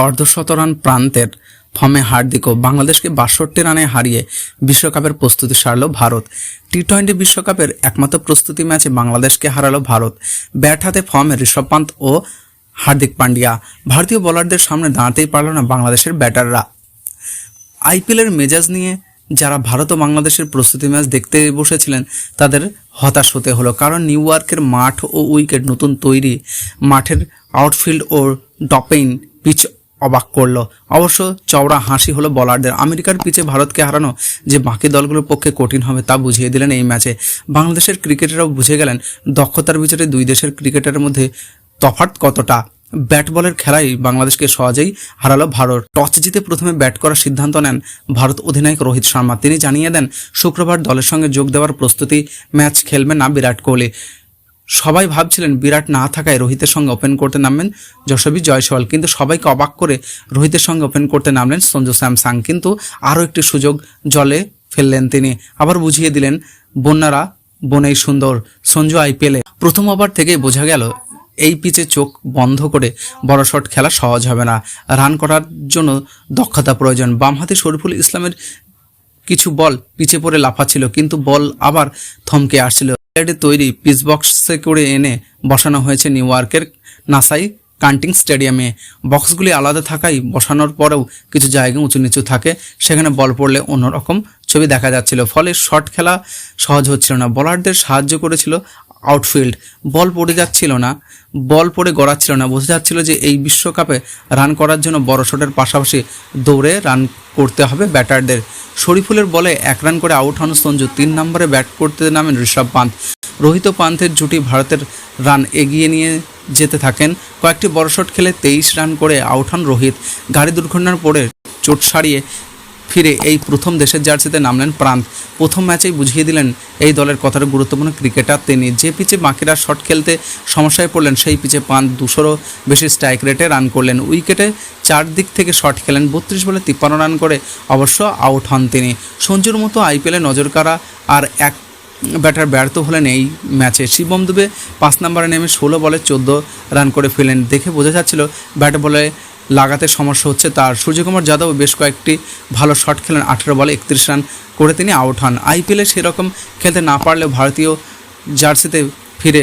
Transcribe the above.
অর্ধশত রান প্রান্তের ফর্মে হার্দিকও বাংলাদেশকে বাষট্টি রানে হারিয়ে বিশ্বকাপের প্রস্তুতি সারল ভারত। টি টোয়েন্টি বিশ্বকাপের একমাত্র প্রস্তুতি ম্যাচে বাংলাদেশকে হারালো ভারত। ব্যাট হাতে ফর্মে ঋষভ পান্ত ও হার্দিক পান্ডিয়া। ভারতীয় বোলারদের সামনে দাঁড়াতেই পারল না বাংলাদেশের ব্যাটাররা। আইপিএলের মেজাজ নিয়ে যারা ভারত ও বাংলাদেশের প্রস্তুতি ম্যাচ দেখতে বসেছিলেন, তাদের হতাশ হতে হলো কারণ নিউ ইয়র্কের মাঠ ও উইকেট নতুন তৈরি। মাঠের আউটফিল্ড ও ডপেইন পিচ অবাক করল। অবশ্য চওড়া হাসি হলো বলারদের আমেরিকার পিচে ভারতকে হারানো যে বাকি দলগুলোর পক্ষে কঠিন হবে তা বুঝিয়ে দিলেন এই ম্যাচে। বাংলাদেশের ক্রিকেটাররাও বুঝে গেলেন দক্ষতার বিচারে দুই দেশের ক্রিকেটারের মধ্যে তফাৎ কতটা। ব্যাট বলের খেলায় বাংলাদেশকে সহজেই হারালো ভারত। টস জিতে প্রথমে ব্যাট করার সিদ্ধান্ত নেন ভারত অধিনায়ক রোহিত শর্মা। তিনি জানিয়ে দেন, শুক্রবার দলের সঙ্গে যোগ দেওয়ার প্রস্তুতি ম্যাচ খেলবে না বিরাট কোহলি। সবাই ভাবছিলেন বিরাট না থাকায় রোহিতের সঙ্গে ওপেন করতে নামবেন যশবী জয়সওয়াল। কিন্তু সবাইকে অবাক করে রোহিতের সঙ্গে ওপেন করতে নামলেন সঞ্জু স্যামসাং। কিন্তু আরও একটি সুযোগ জলে ফেললেন তিনি। আবার বুঝিয়ে দিলেন, বন্যারা বনেই সুন্দর। সঞ্জু আইপিএলে প্রথম ওভার থেকেই বোঝা গেল, এই পিচে চোখ বন্ধ করে বড় শট খেলা সহজ হবে না। রান করার জন্য দক্ষতা প্রয়োজন। বামহাতি শরীফুল ইসলামের কিছু বল পিছে পড়ে লাফাচ্ছিল, কিন্তু বল আবার থমকে আসছিল। প্লেটে তৈরি পিচ বক্সে করে এনে বসানো হয়েছে নিউ ইয়র্কের নাসাই কান্টিং স্টেডিয়ামে বক্সগুলি আলাদা থাকায় বসানোর পরেও কিছু জায়গা উঁচু নিচু থাকে। সেখানে বল পড়লে অন্যরকম ছবি দেখা যাচ্ছিল। ফলে শর্ট খেলা সহজ হচ্ছিল না। বলারদের সাহায্য করেছিল আউটফিল্ড বল পড়ে যাচ্ছিল না বল পড়ে গড়াচ্ছিল না। বোঝা যাচ্ছিল যে এই বিশ্বকাপে রান করার জন্য বড় শটের পাশাপাশি দৌড়ে রান করতে হবে ব্যাটারদের শরীফুলের বলে এক রান করে আউট হন সঞ্জু, তিন নম্বরে ব্যাট করতে নামেন ঋষভ পান্ত রোহিত পান্থের জুটি ভারতের রান এগিয়ে নিয়ে যেতে থাকেন। কয়েকটি বড় শট খেলে তেইশ রান করে আউট হন রোহিত। গাড়ি দুর্ঘটনার পরে চোট সারিয়ে ফিরে এই প্রথম দেশের জার্সিতে নামলেন প্রাণ। প্রথম ম্যাচেই বুঝিয়ে দিলেন এই দলের কতটা গুরুত্বপূর্ণ ক্রিকেটার তিনি। যে পিচে বাকিরা শট খেলতে সমস্যায় পড়লেন, সেই পিচে পান দুশোরও বেশি স্ট্রাইক রেটে রান করলেন। উইকেটে চার দিক থেকে শট খেলেন বত্রিশ বলে তিপ্পান্ন রান করে অবশ্য আউট হন তিনি। সঞ্জুর মতো আইপিএলে নজর কাড়া আর এক ব্যাটার ব্যর্থ হলেন এই ম্যাচে। শিবম দুবে পাঁচ নম্বরে নেমে ষোলো বলে চোদ্দ রান করে ফেলেন। দেখে বোঝা যাচ্ছিল ব্যাট বলে লাগাতে সমস্যা হচ্ছে তার। সূর্যকুমার যাদব বেশ কয়েকটি ভালো শট খেলেন, আঠেরো বলে একত্রিশ রান করে তিনি আউট হন। আইপিএলে সেরকম খেলতে না পারলেও ভারতীয় জার্সিতে ফিরে